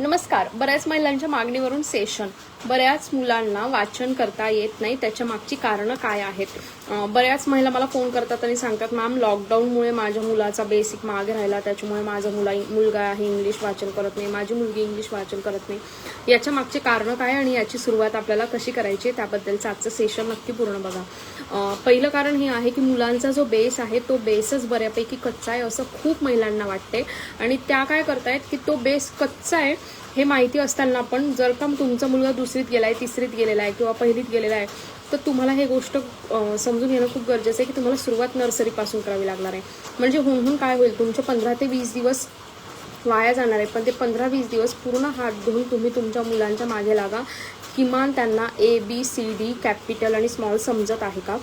नमस्कार. बऱ्याच महिलांच्या मागणीवरून सेशन बऱ्याच मुलांना वाचन करता येत नाही. त्याच्या मागची कारणं काय आहेत? बऱ्याच महिला मला फोन करतात आणि सांगतात मॅम लॉकडाऊनमुळे माझ्या मुलाचा बेसिक मागे राहिला. त्याच्यामुळे माझा मुला मुलगा आहे इंग्लिश वाचन करत नाही. माझी मुलगी इंग्लिश वाचन करत नाही. याच्या मागची कारणं काय आणि याची सुरुवात आपल्याला कशी करायची त्याबद्दलचं आजचं सेशन नक्की पूर्ण बघा. पहिलं कारण हे आहे की मुलांचा जो बेस आहे तो बेसच बऱ्यापैकी कच्चा आहे असं खूप महिलांना वाटते आणि त्या काय करतायत की तो बेस कच्चा आहे हे माहिती असताना पण जर का तुमचा मुलगा दुसरीत गेला आहे तिसरीत गेलेला आहे किंवा पहिलीत गेलेला आहे तर तुम्हाला हे गोष्ट समजून घेणं खूप गरजेचं आहे की तुम्हाला सुरुवात नर्सरीपासून करावी लागणार आहे. म्हणजे होऊन काय होईल तुमचे पंधरा ते वीस दिवस वाया जाणार आहे पण ते पंधरा वीस दिवस पूर्ण हात धुवून तुम्ही तुमच्या मुलांच्या मागे लागा. किमान त्यांना A B C D capital आणि स्मॉल समजत आहे का?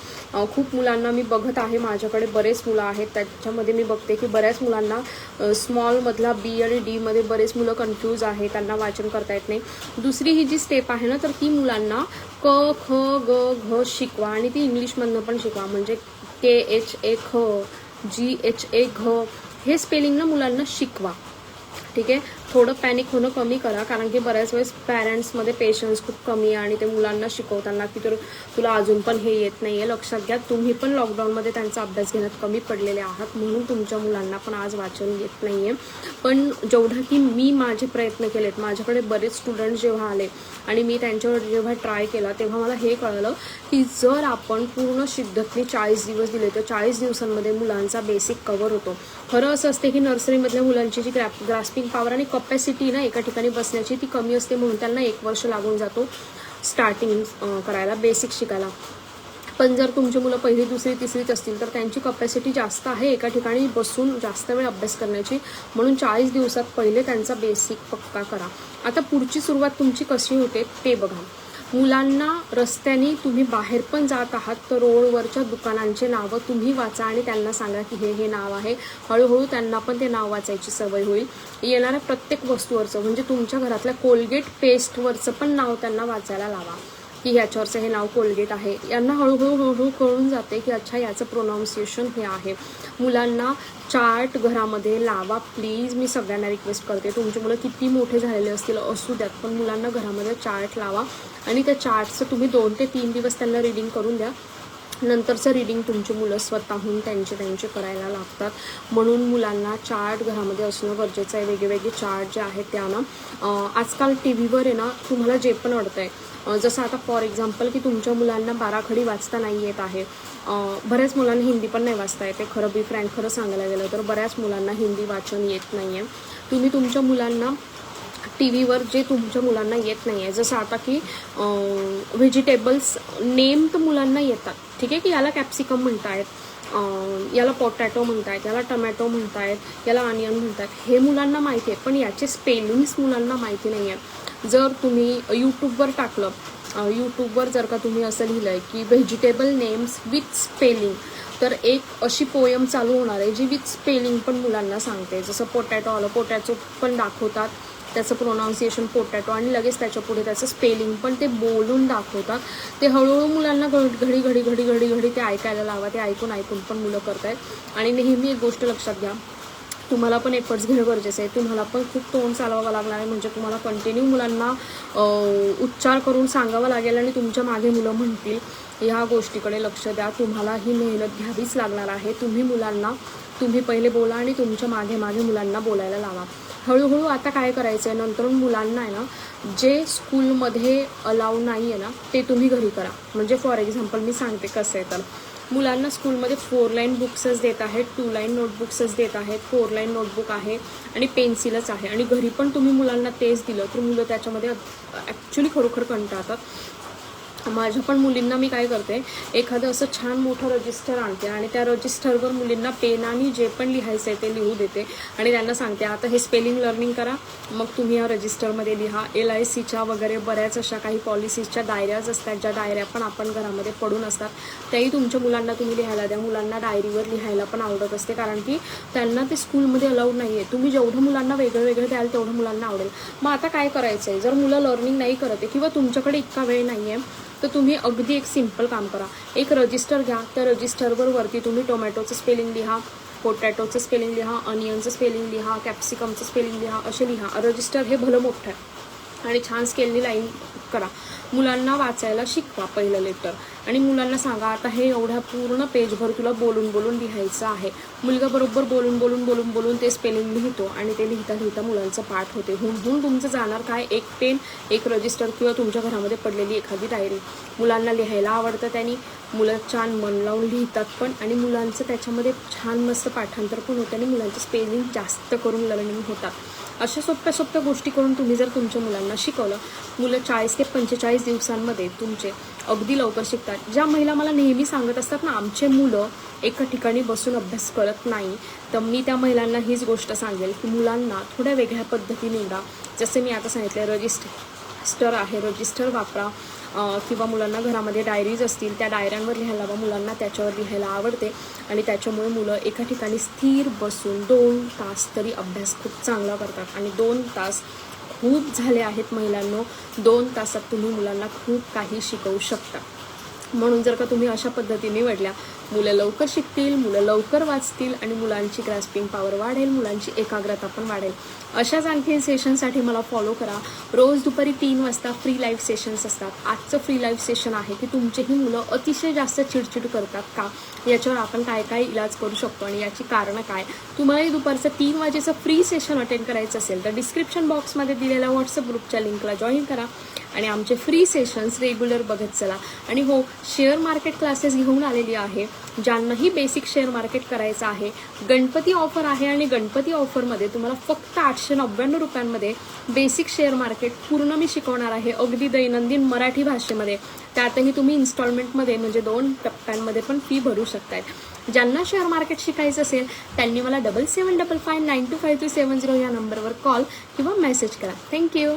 खूप मुलांना मी बघत आहे. माझ्याकडे बरेच मुलं आहेत. त्याच्यामध्ये मी बघते की बऱ्याच मुलांना स्मॉलमधला बी आणि डीमध्ये बरेच मुलं कन्फ्यूज आहे त्यांना वाचन करता येत नाही. दुसरी ही जी स्टेप आहे ना तर ती मुलांना क ख ग घ शिकवा आणि ती इंग्लिशमधनं पण शिकवा. म्हणजे के एच ए ख जी एच ए घ हे स्पेलिंग ना मुलांना शिकवा. ठीक आहे? थोडं पॅनिक होणं कमी करा कारण की बऱ्याच वेळेस पॅरेंट्समध्ये पेशन्स खूप कमी आहे आणि ते मुलांना शिकवताना की तर तुला अजून पण हे येत नाही आहे लक्षात घ्या तुम्ही पण लॉकडाऊनमध्ये त्यांचा अभ्यास घेण्यात कमी पडलेले आहात म्हणून तुमच्या मुलांना पण आज वाचन येत नाही आहे पण जेवढा की मी माझे प्रयत्न केलेत माझ्याकडे बरेच स्टुडंट जेव्हा आले आणि मी त्यांच्यावर जेव्हा ट्राय केला तेव्हा मला हे कळलं की जर आपण पूर्ण शिद्धतने चाळीस दिवस दिले तर चाळीस दिवसांमध्ये मुलांचा बेसिक कव्हर होतो. खरं असं असते की नर्सरीमधल्या मुलांची जी ग्रॅप ग्रास्पिंग पॉवर आणि कपॅसिटी ना एका ठिकाणी बसण्याची ती कमी असते म्हणून त्यांना एक वर्ष लागून जातो स्टार्टिंग करायला बेसिक शिकायला. पण जर तुमची मुलं पहिली दुसरी तिसरीच असतील तर त्यांची कपॅसिटी जास्त आहे एका ठिकाणी बसून जास्त वेळ अभ्यास करण्याची. म्हणून चाळीस दिवसात पहिले त्यांचा बेसिक पक्का करा. आता पुढची सुरुवात तुमची कशी होते ते बघा. मुलांना रस्त्याने तुम्ही बाहेर पण जात आहात तर रोडवरच्या दुकानांचे नावं तुम्ही वाचा आणि त्यांना सांगा की हे हे नाव आहे. हळूहळू त्यांना पण ते नाव वाचायची सवय होईल. येणाऱ्या प्रत्येक वस्तूवरचं म्हणजे तुमच्या घरातल्या कोलगेट पेस्टवरचं पण नाव त्यांना वाचायला लावा. की ह्याच्यावरचं हे नाव कोलगेट आहे. यांना हळूहळू हळूहळू कळून जाते की अच्छा याचं प्रोनाऊन्सिएशन हे आहे. मुलांना चार्ट घरामध्ये लावा प्लीज मी सगळ्यांना रिक्वेस्ट करते. तुमची मुलं किती मोठे झालेले असतील असू द्यात पण मुलांना घरामध्ये चार्ट लावा. आणि त्या चार्टचं तुम्ही दोन ते तीन दिवस त्यांना रिडिंग करून द्या. नंतरचं रिडिंग तुमची मुलं स्वतःहून त्यांचे त्यांचे करायला लागतात. म्हणून मुलांना चार्ट घरामध्ये असणं गरजेचं आहे. वेगवेगळे चार्ट जे आहेत त्यांना आजकाल टी व्हीवर आहे ना तुम्हाला जे पण अडतं आहे जसं आता फॉर एक्झाम्पल की तुमच्या मुलांना बाराखडी वाचता नाही येत आहे. बऱ्याच मुलांना हिंदी पण नाही वाचता येते खरं बी फ्रँक खरं सांगायला गेलं तर बऱ्याच मुलांना हिंदी वाचन येत नाही आहे तुम्ही तुमच्या मुलांना टी व्हीवर जे तुमच्या मुलांना येत नाही आहे जसं आता की व्हेजिटेबल्स नेम तर मुलांना येतात. ठीक आहे की याला कॅप्सिकम म्हणतायत याला पोटॅटो म्हणतायत याला टमॅटो म्हणतायत याला अनियन म्हणतायत हे मुलांना माहिती आहे पण याचे स्पेलिंग्स मुलांना माहिती नाही आहे जर तुम्ही यूट्यूबवर टाकलं यूट्यूबवर जर का तुम्ही असं लिहिलं आहे की व्हेजिटेबल नेम्स विथ स्पेलिंग तर एक अशी पोयम चालू होणार आहे जी विथ स्पेलिंग पण मुलांना सांगते. जसं पोटॅटो आलं पोटॅटो पण दाखवतात. त्याचं प्रोनाऊन्सिएशन पोटॅटो आणि लगेच त्याच्या पुढे त्याचं स्पेलिंग पण ते बोलून दाखवतात. ते हळूहळू मुलांना घड- घडी घडी घडी घडी घडी ते ऐकायला लावा ते ऐकून ऐकून पण मुलं करतायत. आणि नेहमी एक गोष्ट लक्षात घ्या तुम्हाला पण एफर्ट्स घेणं गरजेचं आहे. तुम्हाला पण खूप तोंड चालवावं लागणार आहे. म्हणजे तुम्हाला कंटिन्यू मुलांना उच्चार करून सांगावं लागेल आणि तुमच्या मागे मुलं म्हणतील. ह्या गोष्टीकडे लक्ष द्या. तुम्हाला ही मेहनत घ्यावीच लागणार आहे. तुम्ही मुलांना तुम्ही पहिले बोला आणि तुमच्या मागे मागे मुलांना बोलायला लावा. हळूहळू आता काय करायचं आहे नंतर मुलांना आहे ना जे स्कूलमध्ये अलाव नाही आहे ना ते तुम्ही घरी करा. म्हणजे फॉर एक्झाम्पल मी सांगते कसं आहे तर मुलांना स्कूलमध्ये फोर लाईन बुक्सच देत आहेत टू लाईन नोटबुक्सच देत आहेत फोर लाईन नोटबुक आहे आणि पेन्सिलच आहे. आणि घरी पण तुम्ही मुलांना तेच दिलं तर मुलं त्याच्यामध्ये ॲक्च्युली खरोखर कंटाळतात. माझ्या पण मुलींना मी काय करते एखादं असं छान मोठं रजिस्टर आणते आणि त्या रजिस्टरवर मुलींना पेनाने जे पण लिहायचं आहे ते लिहू देते आणि त्यांना सांगते आता हे स्पेलिंग लर्निंग करा मग तुम्ही या रजिस्टरमध्ये लिहा. एल आय सीच्या वगैरे बऱ्याच अशा काही पॉलिसीजच्या डायऱ्याज असतात ज्या डायऱ्या पण आपण घरामध्ये पडून असतात. त्याही तुमच्या मुलांना तुम्ही लिहायला द्या. मुलांना डायरीवर लिहायला पण आवडत असते कारण की त्यांना ते स्कूलमध्ये अलाउड नाही आहे तुम्ही जेवढं मुलांना वेगळं वेगळं द्याल तेवढं मुलांना आवडेल. मग आता काय करायचं आहे जर मुलं लर्निंग नाही करत आहे किंवा तुमच्याकडे इतका वेळ नाही आहे तर तुम्ही अगदी एक सिम्पल काम करा. एक रजिस्टर घ्या. त्या रजिस्टरवर वरती तुम्ही टोमॅटोचं स्पेलिंग लिहा पोटॅटोचं स्पेलिंग लिहा अनियनचं स्पेलिंग लिहा कॅप्सिकमचं स्पेलिंग लिहा, असे लिहा. रजिस्टर हे भलं मोठं आहे. आणि छान स्केलनी लाईन करा. मुलांना वाचायला शिकवा पहिलं लेटर आणि मुलांना सांगा आता हे एवढ्या पूर्ण पेजभर तुला बोलून बोलून लिहायचं आहे. मुलगा बरोबर बोलून बोलून बोलून बोलून ते स्पेलिंग लिहितो आणि ते लिहिता लिहिता मुलांचं पाठ होते. हुन हुन तुमचं जाणार काय? एक पेन एक रजिस्टर किंवा तुमच्या घरामध्ये पडलेली एखादी डायरी मुलांना लिहायला आवडतं त्यांनी. मुलं छान मन लावून लिहितात पण आणि मुलांचं त्याच्यामध्ये छान मस्त पाठांतर पण होतं आणि मुलांचं स्पेलिंग जास्त करून लर्निंग होतात. अशा सोप्या सोप्या गोष्टी करून तुम्ही जर तुमच्या मुलांना शिकवलं मुलं चाळीस ते पंचेचाळीस दिवसांमध्ये तुमचे अगदी लवकर शिकतात. ज्या महिला मला नेहमी सांगत असतात ना आमचे मुलं एका ठिकाणी बसून अभ्यास करत नाही. तर मी त्या महिलांना हीच गोष्ट सांगेल की मुलांना थोड्या वेगळ्या पद्धतीने निवडा जसे मी आता सांगितले रजिस्टर आहे रजिस्टर वापरा. किंवा मुलांना घरामध्ये डायरीज असतील त्या डायऱ्यांवर लिहायला व मुलांना त्याच्यावर लिहायला आवडते. आणि त्याच्यामुळे मुलं एका ठिकाणी स्थिर बसून दोन तास तरी अभ्यास खूप चांगला करतात. आणि दोन तास खूप झाले आहेत महिलांनो. दोन तासात तुम्ही मुलांना खूप काही शिकवू शकता. म्हणून जर का तुम्ही अशा पद्धतीने निवडल्या मुलं लवकर शिकतील मुलं लवकर वाचतील आणि मुलांची ग्रॅस्पिंग पॉवर वाढेल मुलांची एकाग्रता पण वाढेल. अशाच आणखी सेशनसाठी मला फॉलो करा. रोज दुपारी तीन वाजता फ्री लाईव्ह सेशन्स असतात. आजचं फ्री लाईव्ह सेशन आहे की तुमचेही मुलं अतिशय जास्त चिडचिड करतात का? याच्यावर आपण काय काय इलाज करू शकतो आणि याची कारणं काय? तुम्हालाही दुपारचं तीन वाजेचं फ्री सेशन अटेंड करायचं असेल तर डिस्क्रिप्शन बॉक्समध्ये दिलेल्या व्हॉट्सअप ग्रुपच्या लिंकला जॉईन करा आणि आमचे फ्री सेशन्स रेग्युलर बघत चला. आणि हो शेअर मार्केट क्लासेस घेऊन आलेली आहे. ज्यांनाही बेसिक शेअर मार्केट करायचं आहे गणपती ऑफर आहे आणि गणपती ऑफरमध्ये तुम्हाला फक्त आठशे नव्याण्णव रुपयांमध्ये बेसिक शेअर मार्केट पूर्ण मी शिकवणार आहे. अगदी दैनंदिन मराठी भाषेमध्ये. त्यातही तुम्ही इन्स्टॉलमेंटमध्ये म्हणजे दोन टप्प्यांमध्ये पण फी भरू शकताय. ज्यांना शेअर मार्केट शिकायचं असेल त्यांनी मला double seven double five nine two five two seven zero या नंबरवर कॉल किंवा मेसेज करा. थँक्यू